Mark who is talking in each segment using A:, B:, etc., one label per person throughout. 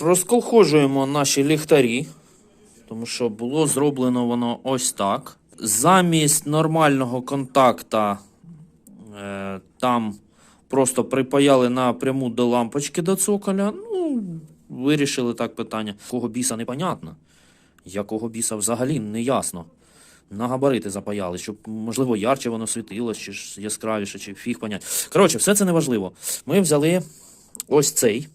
A: Розколхожуємо наші ліхтарі, тому що було зроблено воно ось так. Замість нормального контакта е, там просто припаяли напряму до лампочки до цоколя. Ну, вирішили так питання. Кого біса непонятно. Якого біса взагалі не ясно. На габарити запаяли, щоб, можливо, ярче воно світилось, чи ж яскравіше, чи фіг понять. Коротше, все це неважливо. Ми взяли ось цей.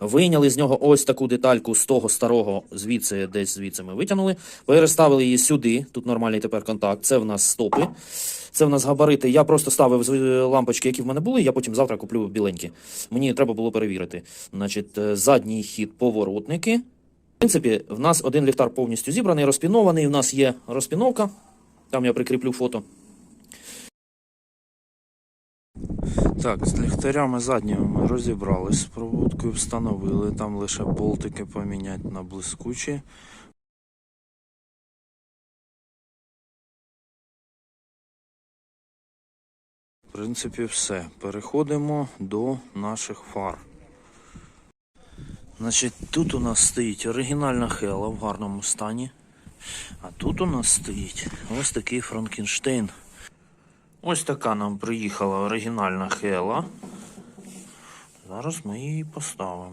A: Вийняли з нього ось таку детальку з того старого, звідси, десь звідси ми витягнули, переставили її сюди. Тут нормальний тепер контакт. Це в нас стопи. Це в нас габарити. Я просто ставив лампочки, які в мене були. Я потім завтра куплю біленькі. Мені треба було перевірити. Значить, е, задній хід поворотники. В принципі, в нас один ліхтар повністю зібраний, розпінований. У нас є розпіновка. Там я прикріплю фото. Так, з ліхтарями задніми ми розібрались, з проводкою встановили, там лише болтики поміняти на блискучі. В принципі, все. Переходимо до наших фар. Значить, тут у нас стоїть оригінальна хела в гарному стані. А тут у нас стоїть ось такий Франкенштейн. Ось така нам приїхала оригінальна хела. Зараз ми її поставимо.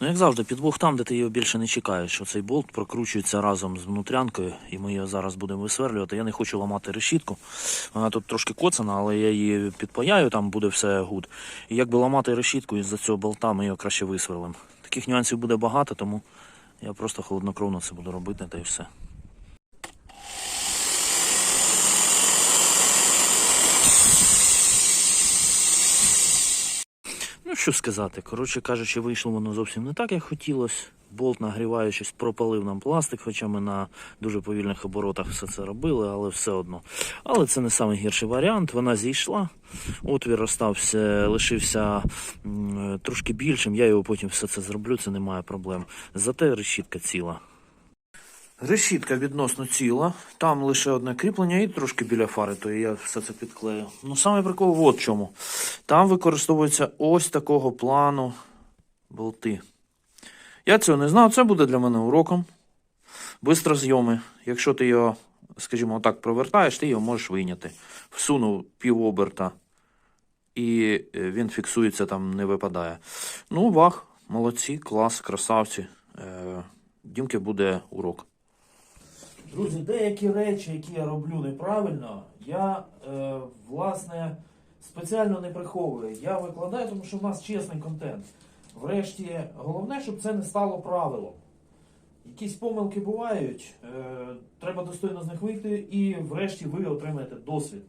A: Ну, як завжди, підвох там, де ти його більше не чекаєш, що цей болт прокручується разом з внутрянкою, і ми його зараз будемо висверлювати. Я не хочу ламати решітку. Вона тут трошки коцана, але я її підпаяю, там буде все гуд. І якби ламати решітку із-за цього болта, ми його краще висверлимо. Таких нюансів буде багато, тому я просто холоднокровно це буду робити, та й все. Ну, що сказати, коротше кажучи, вийшло воно зовсім не так, як хотілося. Болт, нагріваючись, пропалив нам пластик, хоча ми на дуже повільних оборотах все це робили, але все одно. Але це не найгірший варіант. Вона зійшла, отвір остався, лишився м, трошки більшим. Я його потім все це зроблю, це немає проблем. Зате решітка ціла. Решітка відносно ціла. Там лише одне кріплення і трошки біля фари, то я все це підклею. Ну, саме прикол от чому. Там використовується ось такого плану болти. Я цього не знав, це буде для мене уроком. Бистрозйоми. Якщо ти його, скажімо, отак провертаєш, ти його можеш вийняти. Всунув півоберта, і е, він фіксується, там не випадає. Ну, вах, молодці, клас, красавці. Е, Дімки буде урок. Друзі, деякі речі, які я роблю неправильно, я е, власне спеціально не приховую. Я викладаю, тому що в нас чесний контент. Врешті, головне, щоб це не стало правилом. Якісь помилки бувають, е, треба достойно з них вийти, і врешті ви отримаєте досвід.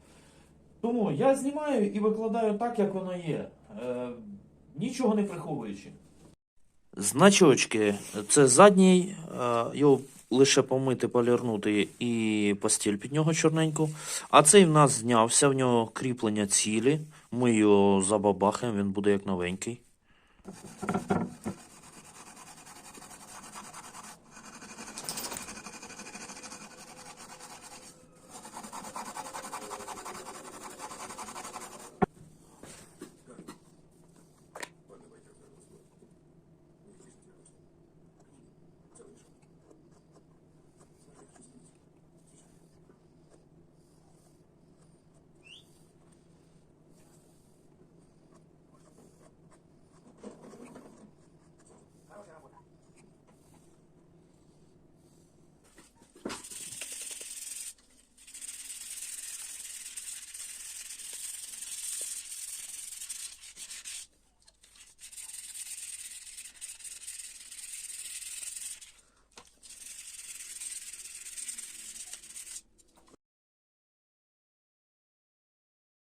A: Тому я знімаю і викладаю так, як воно є, е, нічого не приховуючи. Значочки. Це задній, е, його лише помити, полірнути і постіль під нього чорненьку. А цей в нас знявся, в нього кріплення цілі. Ми його забабахаємо, він буде як новенький.